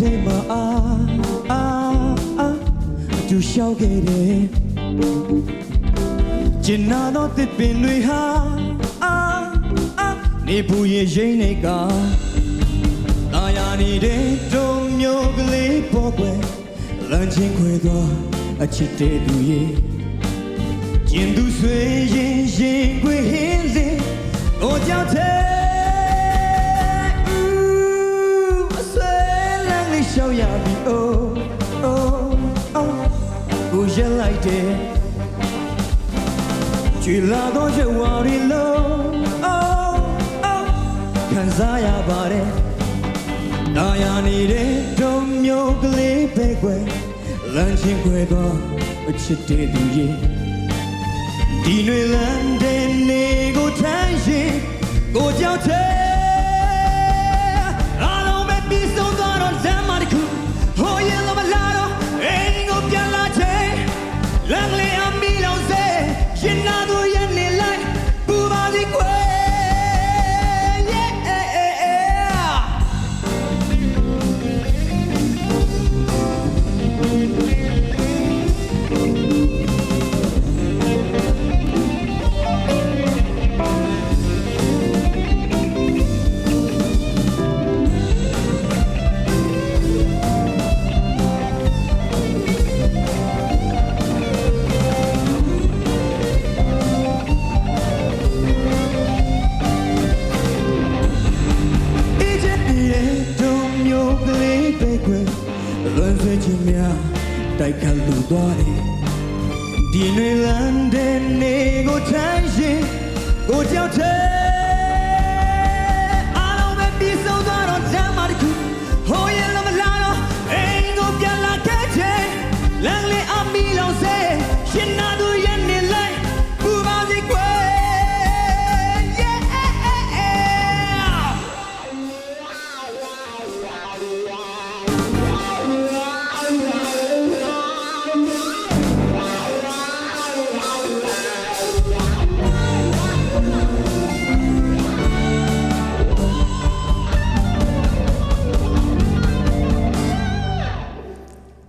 ထဲမှာအာအာအာအတူရှောက်ခဲ့တယ်ကျင်နာတော့တစ်ပင်တွေဟာအာအာနေဘူးရဲ့ရိမ့်နေကတာယာနေတဲ့တုံမျိုးကလေးပေါ်ကွယ်လမ်းချင်းခွဲသွားအချစ်တဲ့သူရဲ့ကျင်သူဆွေရင်ရင် ရှောက်ရပြီ oh oh oh ကိုရလိုက်တယ်ကြွေလာတော့ရွဝါရီလုံးအော်အော်ခံစားရပါတယ်။တာယာနေတဲ့တုံမျိုးကလေးပဲကွယ်လမ်းချင်းခွဲတော့အချစ်တဲ့သူရဲ့ဒီနွေလန်း ဆွေးခြင်းများတိုက်ခတ်လူသွားတယ်ဒီနွေလန်းတဲ့နေကိုထမ်းရင်ကိုကြောက်တဲ့အား